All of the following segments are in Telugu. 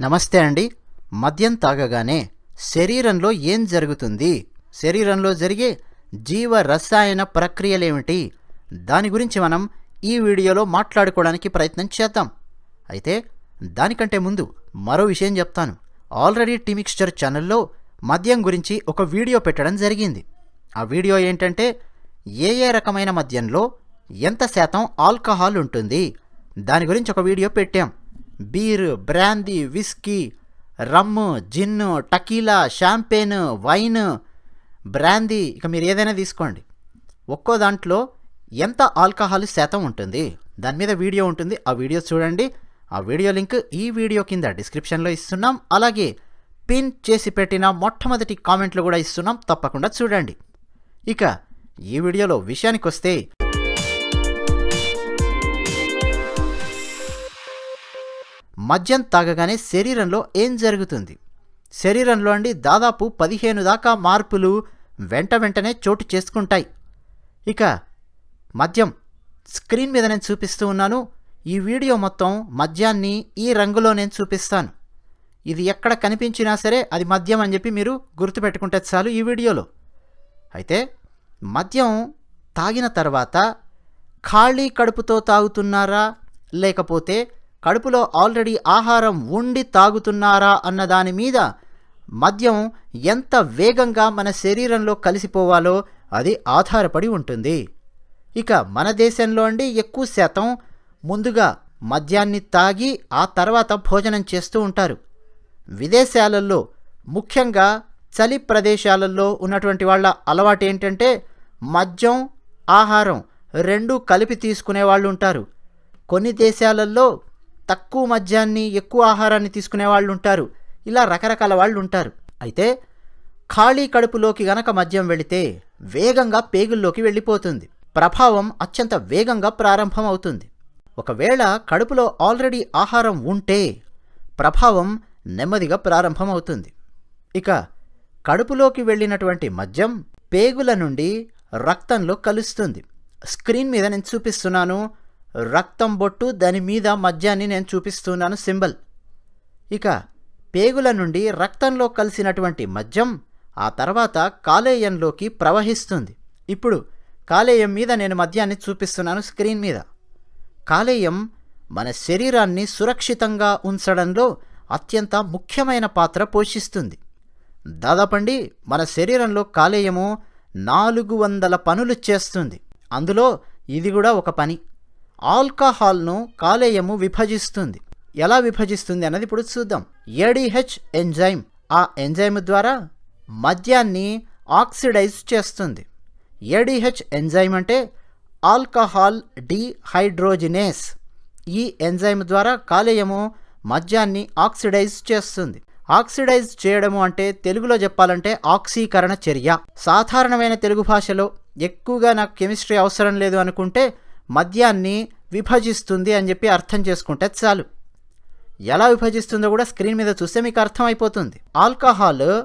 నమస్తే అండి. మద్యం తాగగానే శరీరంలో ఏం జరుగుతుంది? శరీరంలో జరిగే జీవ రసాయన ప్రక్రియలేమిటి? దాని గురించి మనం ఈ వీడియోలో మాట్లాడుకోవడానికి ప్రయత్నం చేద్దాం. అయితే దానికంటే ముందు మరో విషయం చెప్తాను. ఆల్రెడీ టీమిక్స్చర్ ఛానల్లో మద్యం గురించి ఒక వీడియో పెట్టడం జరిగింది. ఆ వీడియో ఏంటంటే ఏ ఏ రకమైన మద్యంలో ఎంత శాతం ఆల్కహాల్ ఉంటుంది? దాని గురించి ఒక వీడియో పెట్టాం. Beer brandy whisky rum gin tequila champagne wine brandy ఇక మీరు ఏదైనా తీసుకోండి. ఒక్కో దాంట్లో ఎంత ఆల్కహాల్ శాతం ఉంటుంది? దాని మీద వీడియో ఉంటుంది. ఆ వీడియో చూడండి. ఆ వీడియో లింక్ ఈ వీడియో కింద డిస్క్రిప్షన్లో ఇస్తున్నాం. అలాగే పిన్ చేసి పెట్టిన మొట్టమొదటి కామెంట్లు కూడా ఇస్తున్నాం. తప్పకుండా చూడండి. ఇక ఈ వీడియోలో విషయానికి వస్తే మద్యం తాగగానే శరీరంలో ఏం జరుగుతుంది? శరీరంలో అండి దాదాపు పదిహేను దాకా మార్పులు వెంట వెంటనే చోటు చేసుకుంటాయి. ఇక మద్యం స్క్రీన్ మీద నేను చూపిస్తూ ఉన్నాను. ఈ వీడియో మొత్తం మద్యాన్ని ఈ రంగులో నేను చూపిస్తాను. ఇది ఎక్కడ కనిపించినా సరే అది మద్యం అని చెప్పి మీరు గుర్తుపెట్టుకుంటే చాలు ఈ వీడియోలో. అయితే మద్యం తాగిన తర్వాత ఖాళీ కడుపుతో తాగుతున్నారా? లేకపోతే కడుపులో ఆల్రెడీ ఆహారం ఉండి తాగుతున్నారా అన్న దాని మీద మద్యం ఎంత వేగంగా మన శరీరంలో కలిసిపోవాలో అది ఆధారపడి ఉంటుంది. ఇక మన దేశంలో అండి ఎక్కువ శాతం ముందుగా మద్యాన్ని తాగి ఆ తర్వాత భోజనం చేస్తూ ఉంటారు. విదేశాలలో ముఖ్యంగా చలి ప్రదేశాలలో ఉన్నటువంటి వాళ్ళ అలవాటు ఏంటంటే మద్యం ఆహారం రెండూ కలిపి తీసుకునే వాళ్ళు ఉంటారు. కొన్ని దేశాలలో తక్కువ మద్యాన్ని ఎక్కువ ఆహారాన్ని తీసుకునే వాళ్ళు ఉంటారు ఇలా రకరకాల వాళ్ళు ఉంటారు అయితే ఖాళీ కడుపులోకి గనక మద్యం వెళితే వేగంగా పేగుల్లోకి వెళ్ళిపోతుంది. ప్రభావం అత్యంత వేగంగా ప్రారంభమవుతుంది. ఒకవేళ కడుపులో ఆల్రెడీ ఆహారం ఉంటే ప్రభావం నెమ్మదిగా ప్రారంభమవుతుంది. ఇక కడుపులోకి వెళ్ళినటువంటి మద్యం పేగుల నుండి రక్తంలో కలుస్తుంది. స్క్రీన్ మీద నేను చూపిస్తున్నాను. రక్తం బొట్టు దాని మీద మద్యాన్ని నేను చూపిస్తున్నాను సింబల్. ఇక పేగుల నుండి రక్తంలో కలిసినటువంటి మద్యం ఆ తర్వాత కాలేయంలోకి ప్రవహిస్తుంది. ఇప్పుడు కాలేయం మీద నేను మద్యాన్ని చూపిస్తున్నాను స్క్రీన్ మీద. కాలేయం మన శరీరాన్ని సురక్షితంగా ఉంచడంలో అత్యంత ముఖ్యమైన పాత్ర పోషిస్తుంది. దాదాపండి మన శరీరంలో కాలేయము నాలుగు వందల పనులు చేస్తుంది. అందులో ఇది కూడా ఒక పని. ఆల్కహాల్ను కాలేయము విభజిస్తుంది. ఎలా విభజిస్తుంది అన్నది ఇప్పుడు చూద్దాం. ADH enzyme. ఆ ఎంజైమ్ ద్వారా మద్యాన్ని ఆక్సిడైజ్ చేస్తుంది. ఏడిహెచ్ ఎంజైమ్ అంటే ఆల్కహాల్ డిహైడ్రోజినేస్. ఈ ఎంజైమ్ ద్వారా కాలేయము మద్యాన్ని ఆక్సిడైజ్ చేస్తుంది. ఆక్సిడైజ్ చేయడము అంటే తెలుగులో చెప్పాలంటే ఆక్సీకరణ చర్య. సాధారణమైన తెలుగు భాషలో ఎక్కువగా నాకు కెమిస్ట్రీ అవసరం లేదు అనుకుంటే మద్యాన్ని విభజిస్తుంది అని చెప్పి అర్థం చేసుకుంటే చాలు. ఎలా విభజిస్తుందో కూడా స్క్రీన్ మీద చూస్తే మీకు అర్థమైపోతుంది. ఆల్కహాల్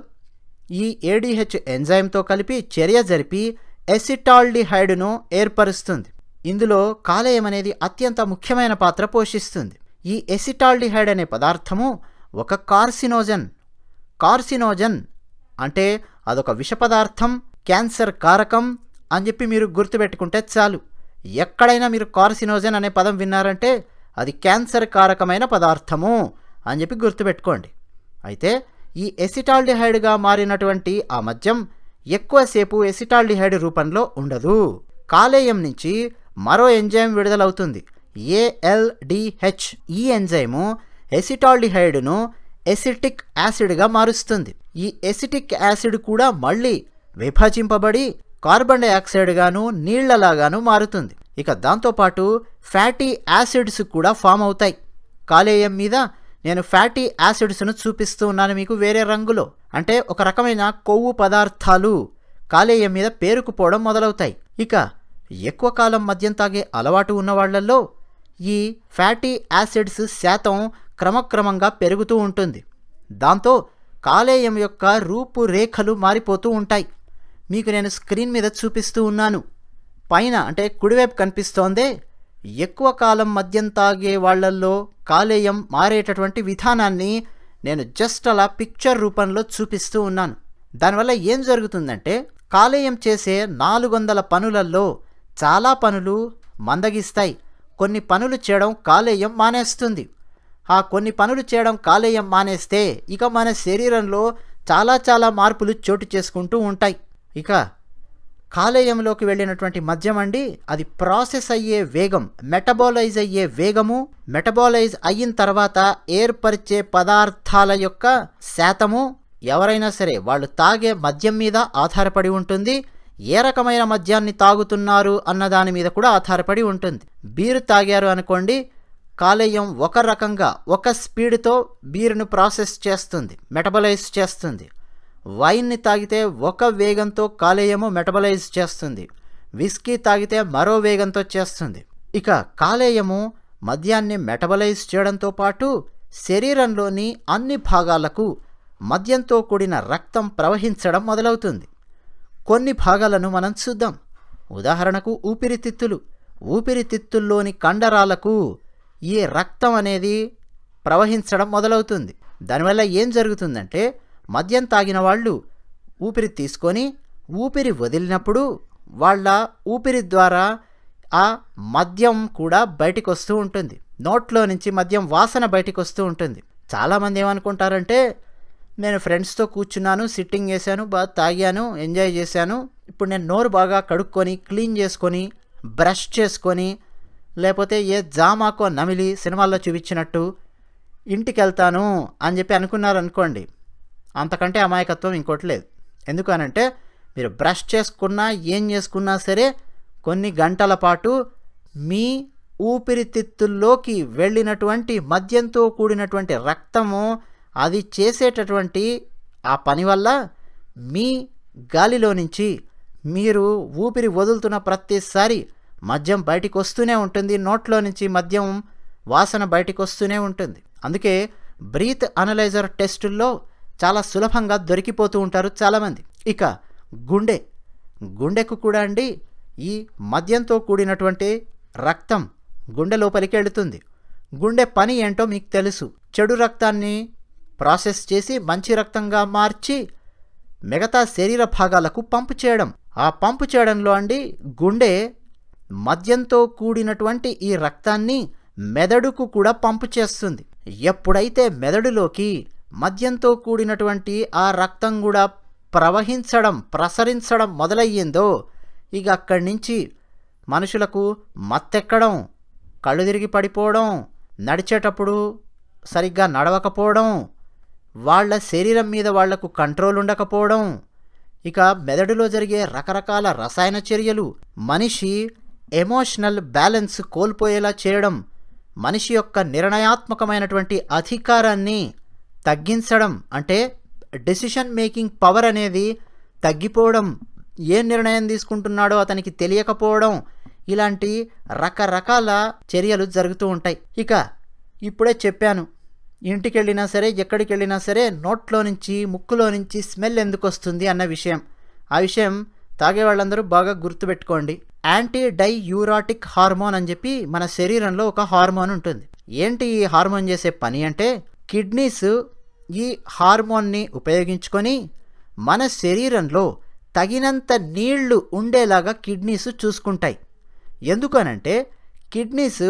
ఈ ఏడిహెచ్ ఎంజైమ్తో కలిపి చర్య జరిపి ఎసిటాల్డిహైడ్ను ఏర్పరుస్తుంది. ఇందులో కాలేయం అనేది అత్యంత ముఖ్యమైన పాత్ర పోషిస్తుంది. ఈ ఎసిటాల్డిహైడ్ అనే పదార్థము ఒక కార్సినోజన్. కార్సినోజన్ అంటే అదొక విష పదార్థం క్యాన్సర్ కారకం అని చెప్పి మీరు గుర్తుపెట్టుకుంటే చాలు. ఎక్కడైనా మీరు కార్సినోజన్ అనే పదం విన్నారంటే అది క్యాన్సర్ కారకమైన పదార్థము అని చెప్పి గుర్తుపెట్టుకోండి. అయితే ఈ ఎసిటాల్డిహైడ్గా మారినటువంటి ఆ మద్యం ఎక్కువసేపు ఎసిటాల్డిహైడ్ రూపంలో ఉండదు. కాలేయం నుంచి మరో ఎంజైమ్ విడుదలవుతుంది. ఏఎల్డిహెచ్ ఈ ఎంజైము ఎసిటాల్డిహైడ్ను ఎసిటిక్ యాసిడ్గా మారుస్తుంది. ఈ ఎసిటిక్ యాసిడ్ కూడా మళ్ళీ విభజింపబడి కార్బన్ డైఆక్సైడ్గాను నీళ్ళలాగాను మారుతుంది. ఇక దాంతోపాటు ఫ్యాటీ యాసిడ్స్ కూడా ఫామ్ అవుతాయి. కాలేయం మీద నేను ఫ్యాటీ యాసిడ్స్ను చూపిస్తూ ఉన్నాను మీకు వేరే రంగులో. అంటే ఒక రకమైన కొవ్వు పదార్థాలు కాలేయం మీద పేరుకుపోవడం మొదలవుతాయి. ఇక ఎక్కువ కాలం మద్యం తాగే అలవాటు ఉన్న వాళ్ళల్లో ఈ ఫ్యాటీ యాసిడ్స్ శాతం క్రమక్రమంగా పెరుగుతూ ఉంటుంది. దాంతో కాలేయం యొక్క రూపురేఖలు మారిపోతూ ఉంటాయి. మీకు నేను స్క్రీన్ మీద చూపిస్తూ ఉన్నాను. పైన అంటే కుడివైపు కనిపిస్తోందే. ఎక్కువ కాలం మద్యం తాగే వాళ్ళల్లో కాలేయం మారేటటువంటి విధానాన్ని నేను జస్ట్ అలా పిక్చర్ రూపంలో చూపిస్తూ ఉన్నాను. దానివల్ల ఏం జరుగుతుందంటే కాలేయం చేసే నాలుగు వందల పనులలో చాలా పనులు మందగిస్తాయి. కొన్ని పనులు చేయడం కాలేయం మానేస్తుంది. ఆ కొన్ని పనులు చేయడం కాలేయం మానేస్తే ఇక మన శరీరంలో చాలా చాలా మార్పులు చోటు చేసుకుంటూ ఉంటాయి. ఇక కాలేయంలోకి వెళ్ళినటువంటి మద్యం అండి అది ప్రాసెస్ అయ్యే వేగం మెటబాలైజ్ అయ్యే వేగము మెటబాలైజ్ అయిన తర్వాత ఏర్పరిచే పదార్థాల యొక్క శాతము. ఎవరైనా సరే వాళ్ళు తాగే మద్యం మీద ఆధారపడి ఉంటుంది. ఏ రకమైన మద్యాన్ని తాగుతున్నారు అన్న దాని మీద కూడా ఆధారపడి ఉంటుంది. బీరు తాగారు అనుకోండి కాలేయం ఒక రకంగా ఒక స్పీడ్తో బీరును ప్రాసెస్ చేస్తుంది మెటబలైజ్ చేస్తుంది. వైన్ని తాగితే ఒక వేగంతో కాలేయము మెటబలైజ్ చేస్తుంది. విస్కీ తాగితే మరో వేగంతో చేస్తుంది. ఇక కాలేయము మద్యాన్ని మెటబలైజ్ చేయడంతో పాటు శరీరంలోని అన్ని భాగాలకు మద్యంతో కూడిన రక్తం ప్రవహించడం మొదలవుతుంది. కొన్ని భాగాలను మనం చూద్దాం. ఉదాహరణకు ఊపిరితిత్తులు. ఊపిరితిత్తుల్లోని కండరాలకు ఈ రక్తం అనేది ప్రవహించడం మొదలవుతుంది. దానివల్ల ఏం జరుగుతుందంటే మద్యం తాగిన వాళ్ళు ఊపిరి తీసుకొని ఊపిరి వదిలినప్పుడు వాళ్ళ ఊపిరి ద్వారా ఆ మద్యం కూడా బయటికి వస్తూ ఉంటుంది. నోట్లో నుంచి మద్యం వాసన బయటికి వస్తూ ఉంటుంది. చాలామంది ఏమనుకుంటారంటే నేను ఫ్రెండ్స్తో కూర్చున్నాను సిట్టింగ్ చేశాను బాగా తాగాను ఎంజాయ్ చేశాను. ఇప్పుడు నేను నోరు బాగా కడుక్కొని క్లీన్ చేసుకొని బ్రష్ చేసుకొని లేకపోతే ఏ జామాకో నమిలి సినిమాల్లో చూపించినట్టు ఇంటికి వెళ్తాను అని చెప్పి అనుకున్నారనుకోండి. అంతకంటే అమాయకత్వం ఇంకోటి లేదు. ఎందుకు అనంటే మీరు బ్రష్ చేసుకున్నా ఏం చేసుకున్నా సరే కొన్ని గంటల పాటు మీ ఊపిరితిత్తుల్లోకి వెళ్ళినటువంటి మద్యంతో కూడినటువంటి రక్తము అది చేసేటటువంటి ఆ పని వల్ల మీ గాలిలో నుంచి మీరు ఊపిరి వదులుతున్న ప్రతిసారి మద్యం బయటికి వస్తూనే ఉంటుంది. నోట్లో నుంచి మద్యం వాసన బయటికి వస్తూనే ఉంటుంది. అందుకే బ్రీత్ అనలైజర్ టెస్టుల్లో చాలా సులభంగా దొరికిపోతూ ఉంటారు చాలామంది. ఇక గుండె. గుండెకు కూడా అండి ఈ మద్యంతో కూడినటువంటి రక్తం గుండె లోపలికి వెళుతుంది. గుండె పని ఏంటో మీకు తెలుసు. చెడు రక్తాన్ని ప్రాసెస్ చేసి మంచి రక్తంగా మార్చి మిగతా శరీర భాగాలకు పంపు చేయడం. ఆ పంపు చేయడంలో అండి గుండె మద్యంతో కూడినటువంటి ఈ రక్తాన్ని మెదడుకు కూడా పంపు చేస్తుంది. ఎప్పుడైతే మెదడులోకి మద్యంతో కూడినటువంటి ఆ రక్తం కూడా ప్రవహించడం ప్రసరించడం మొదలయ్యిందో ఇక అక్కడి నుంచి మనుషులకు మత్తెక్కడం కళ్ళు తిరిగి పడిపోవడం నడిచేటప్పుడు సరిగ్గా నడవకపోవడం వాళ్ళ శరీరం మీద వాళ్ళకు కంట్రోల్ ఉండకపోవడం ఇక మెదడులో జరిగే రకరకాల రసాయన చర్యలు మనిషి ఎమోషనల్ బ్యాలెన్స్ కోల్పోయేలా చేయడం మనిషి యొక్క నిర్ణయాత్మకమైనటువంటి అధికారాన్ని తగ్గించడం అంటే డెసిషన్ మేకింగ్ పవర్ అనేది తగ్గిపోవడం ఏ నిర్ణయం తీసుకుంటున్నాడో అతనికి తెలియకపోవడం ఇలాంటి రకరకాల చర్యలు జరుగుతూ ఉంటాయి. ఇక ఇప్పుడే చెప్పాను ఇంటికి వెళ్ళినా సరే ఎక్కడికి వెళ్ళినా సరే నోట్లో నుంచి ముక్కులో నుంచి స్మెల్ ఎందుకు వస్తుంది అన్న విషయం. ఆ విషయం తాగే వాళ్ళందరూ బాగా గుర్తుపెట్టుకోండి. యాంటీ డై యూరాటిక్ హార్మోన్ అని చెప్పి మన శరీరంలో ఒక హార్మోన్ ఉంటుంది. ఏంటి ఈ హార్మోన్ చేసే పని అంటే కిడ్నీస్ ఈ హార్మోన్ని ఉపయోగించుకొని మన శరీరంలో తగినంత నీళ్ళు ఉండేలాగా కిడ్నీస్ చూసుకుంటాయి. ఎందుకనంటే కిడ్నీస్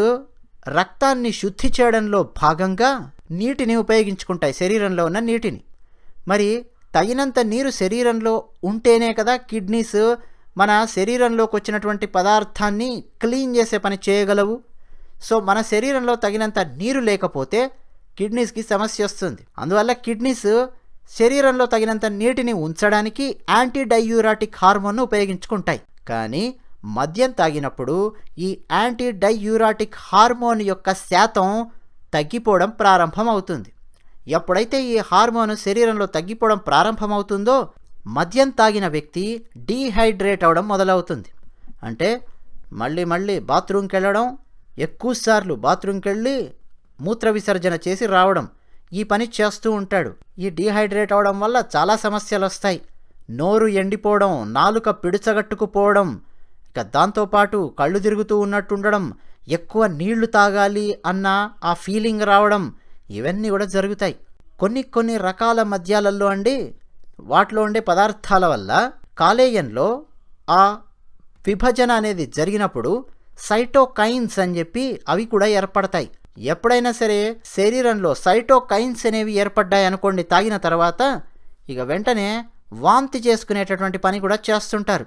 రక్తాన్ని శుద్ధి చేయడంలో భాగంగా నీటిని ఉపయోగించుకుంటాయి శరీరంలో ఉన్న నీటిని. మరి తగినంత నీరు శరీరంలో ఉంటేనే కదా కిడ్నీస్ మన శరీరంలోకి వచ్చినటువంటి పదార్థాన్ని క్లీన్ చేసే పని చేయగలవు. సో మన శరీరంలో తగినంత నీరు లేకపోతే కిడ్నీస్కి సమస్య వస్తుంది. అందువల్ల కిడ్నీస్ శరీరంలో తగినంత నీటిని ఉంచడానికి యాంటీ డైయూరాటిక్ హార్మోన్ను ఉపయోగించుకుంటాయి. కానీ మద్యం తాగినప్పుడు ఈ యాంటీ డైయూరాటిక్ హార్మోన్ యొక్క శాతం తగ్గిపోవడం ప్రారంభమవుతుంది. ఎప్పుడైతే ఈ హార్మోన్ శరీరంలో తగ్గిపోవడం ప్రారంభమవుతుందో మద్యం తాగిన వ్యక్తి డీహైడ్రేట్ అవడం మొదలవుతుంది. అంటే మళ్ళీ మళ్ళీ బాత్రూమ్కి వెళ్ళడం ఎక్కువసార్లు బాత్రూమ్కి వెళ్ళి మూత్ర విసర్జన చేసి రావడం. ఈ పని చేస్తూ ఉంటాడు. ఈ డీహైడ్రేట్ అవడం వల్ల చాలా సమస్యలు వస్తాయి నోరు ఎండిపోవడం నాలుక పిడుచగట్టుకుపోవడం ఇక దాంతోపాటు కళ్ళు తిరుగుతూ ఉన్నట్టుండడం ఎక్కువ నీళ్ళు తాగాలి అన్న ఆ ఫీలింగ్ రావడం ఇవన్నీ కూడా జరుగుతాయి. కొన్ని కొన్ని రకాల మద్యాలలో అండి వాటిలో ఉండే పదార్థాల వల్ల కాలేయంలో ఆ విభజన అనేది జరిగినప్పుడు సైటోకైన్స్ అని చెప్పి అవి కూడా ఏర్పడతాయి. ఎప్పుడైనా సరే శరీరంలో సైటోకైన్స్ అనేవి ఏర్పడ్డాయి అనుకోండి తాగిన తర్వాత ఇక వెంటనే వాంతి చేసుకునేటటువంటి పని కూడా చేస్తుంటారు.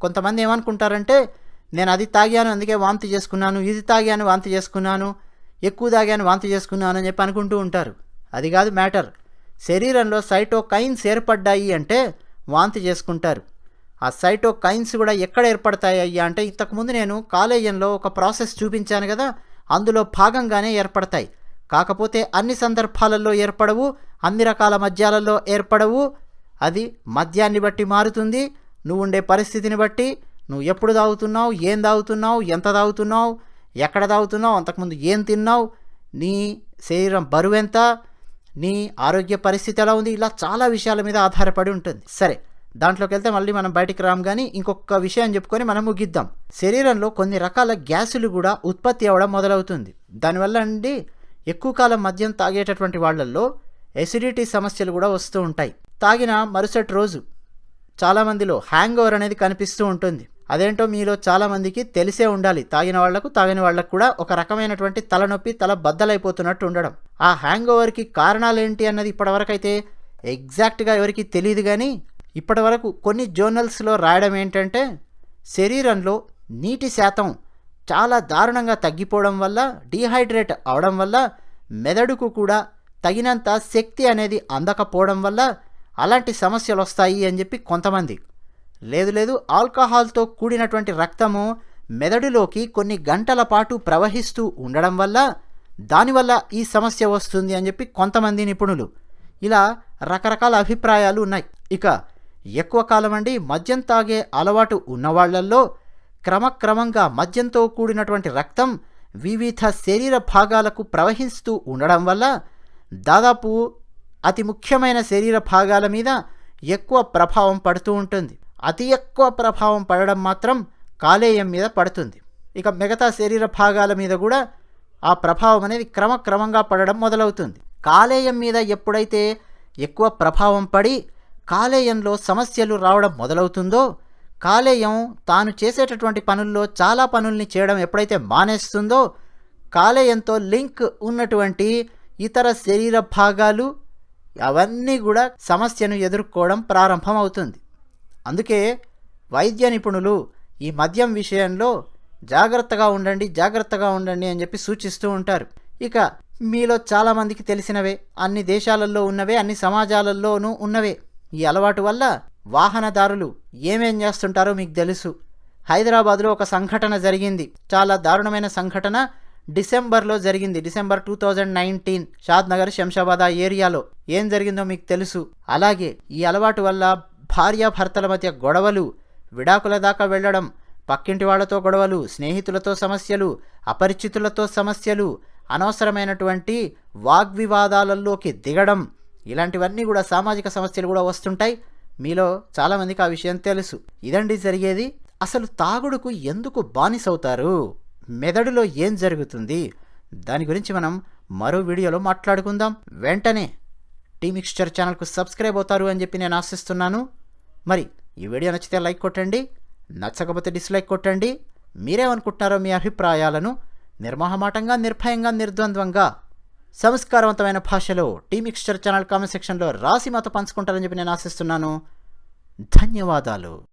కొంతమంది ఏమనుకుంటారంటే నేను అది తాగాను అందుకే వాంతి చేసుకున్నాను ఇది తాగాను వాంతి చేసుకున్నాను ఎక్కువ తాగాను వాంతి చేసుకున్నాను అని చెప్పి అనుకుంటూ ఉంటారు. అది కాదు మ్యాటర్. శరీరంలో సైటోకైన్స్ ఏర్పడ్డాయి అంటే వాంతి చేసుకుంటారు. ఆ సైటోకైన్స్ కూడా ఎక్కడ ఏర్పడతాయి అయ్యా? అంటే ఇంతకుముందు నేను కాలేజీలో ఒక ప్రాసెస్ చూపించాను కదా అందులో భాగంగానే ఏర్పడతాయి. కాకపోతే అన్ని సందర్భాలలో ఏర్పడవు అన్ని రకాల మద్యాలలో ఏర్పడవు. అది మద్యాన్ని బట్టి మారుతుంది నువ్వు ఉండే పరిస్థితిని బట్టి. నువ్వు ఎప్పుడు తాగుతున్నావు ఏం తాగుతున్నావు ఎంత తాగుతున్నావు ఎక్కడ తాగుతున్నావు అంతకుముందు ఏం తిన్నావు నీ శరీరం బరువు ఎంత నీ ఆరోగ్య పరిస్థితి ఎలా ఉంది ఇలా చాలా విషయాల మీద ఆధారపడి ఉంటుంది. సరే దాంట్లోకి వెళ్తే మళ్ళీ మనం బయటికి రాం కానీ ఇంకొక విషయం చెప్పుకొని మనం ముగిద్దాం. శరీరంలో కొన్ని రకాల గ్యాసులు కూడా ఉత్పత్తి అవ్వడం మొదలవుతుంది. దానివల్ల అండి ఎక్కువ కాలం మద్యం తాగేటటువంటి వాళ్ళల్లో ఎసిడిటీ సమస్యలు కూడా వస్తూ ఉంటాయి. తాగిన మరుసటి రోజు చాలామందిలో హ్యాంగ్ ఓవర్ అనేది కనిపిస్తూ ఉంటుంది. అదేంటో మీలో చాలామందికి తెలిసే ఉండాలి. తాగిన వాళ్ళకు తాగిన వాళ్ళకు కూడా ఒక రకమైనటువంటి తలనొప్పి తల బద్దలైపోతున్నట్టు ఉండడం. ఆ హ్యాంగ్ ఓవర్కి కారణాలు ఏంటి అన్నది ఇప్పటివరకైతే ఎగ్జాక్ట్గా ఎవరికి తెలియదు కానీ ఇప్పటివరకు కొన్ని జర్నల్స్లో రాయడం ఏంటంటే శరీరంలో నీటి శాతం చాలా దారుణంగా తగ్గిపోవడం వల్ల డీహైడ్రేట్ అవడం వల్ల మెదడుకు కూడా తగినంత శక్తి అనేది అందకపోవడం వల్ల అలాంటి సమస్యలు వస్తాయి అని చెప్పి కొంతమంది. లేదు లేదు ఆల్కహాల్తో కూడినటువంటి రక్తము మెదడులోకి కొన్ని గంటల పాటు ప్రవహిస్తూ ఉండడం వల్ల దానివల్ల ఈ సమస్య వస్తుంది అని చెప్పి కొంతమంది నిపుణులు. ఇలా రకరకాల అభిప్రాయాలు ఉన్నాయి. ఇక ఎక్కువ కాలం అండి మద్యం తాగే అలవాటు ఉన్నవాళ్ళల్లో క్రమక్రమంగా మద్యంతో కూడినటువంటి రక్తం వివిధ శరీర భాగాలకు ప్రవహిస్తూ ఉండడం వల్ల దాదాపు అతి ముఖ్యమైన శరీర భాగాల మీద ఎక్కువ ప్రభావం పడుతూ ఉంటుంది. అతి ఎక్కువ ప్రభావం పడడం మాత్రం కాలేయం మీద పడుతుంది. ఇక మిగతా శరీర భాగాల మీద కూడా ఆ ప్రభావం అనేది క్రమక్రమంగా పడడం మొదలవుతుంది. కాలేయం మీద ఎప్పుడైతే ఎక్కువ ప్రభావం పడి కాలేయంలో సమస్యలు రావడం మొదలవుతుందో కాలేయం తాను చేసేటటువంటి పనుల్లో చాలా పనుల్ని చేయడం ఎప్పుడైతే మానేస్తుందో కాలేయంతో లింక్ ఉన్నటువంటి ఇతర శరీర భాగాలు అవన్నీ కూడా సమస్యను ఎదుర్కోవడం ప్రారంభమవుతుంది. అందుకే వైద్య నిపుణులు ఈ మద్యం విషయంలో జాగ్రత్తగా ఉండండి జాగ్రత్తగా ఉండండి అని చెప్పి సూచిస్తూ ఉంటారు. ఇక మీలో చాలామందికి తెలిసినవే అన్ని దేశాలలో ఉన్నవే అన్ని సమాజాలలోనూ ఉన్నవే. ఈ అలవాటు వల్ల వాహనదారులు ఏమేం చేస్తుంటారో మీకు తెలుసు. హైదరాబాద్లో ఒక సంఘటన జరిగింది. చాలా దారుణమైన సంఘటన డిసెంబర్లో జరిగింది. December two thousand nineteen Shadnagar Shamshabad ఆ ఏరియాలో ఏం జరిగిందో మీకు తెలుసు. అలాగే ఈ అలవాటు వల్ల భార్యాభర్తల మధ్య గొడవలు విడాకుల దాకా వెళ్ళడం పక్కింటి వాళ్ళతో గొడవలు స్నేహితులతో సమస్యలు అపరిచితులతో సమస్యలు అనవసరమైనటువంటి వాగ్వివాదాలలోకి దిగడం ఇలాంటివన్నీ కూడా సామాజిక సమస్యలు కూడా వస్తుంటాయి. మీలో చాలామందికి ఆ విషయం తెలుసు. ఇదండి జరిగేది. అసలు తాగుడుకు ఎందుకు బానిసవుతారు? మెదడులో ఏం జరుగుతుంది? దాని గురించి మనం మరో వీడియోలో మాట్లాడుకుందాం. వెంటనే టీమిక్స్చర్ ఛానల్కు సబ్స్క్రైబ్ అవుతారు అని చెప్పి నేను ఆశిస్తున్నాను. మరి ఈ వీడియో నచ్చితే లైక్ కొట్టండి. నచ్చకపోతే డిస్లైక్ కొట్టండి. మీరేమనుకుంటున్నారో మీ అభిప్రాయాలను నిర్మాహమాటంగా నిర్భయంగా నిర్ద్వంద్వంగా సంస్కారవంతమైన భాషలో టీ మిక్స్చర్ ఛానల్ కామెంట్ సెక్షన్లో రాసి మాతో పంచుకుంటారని చెప్పి నేను ఆశిస్తున్నాను. ధన్యవాదాలు.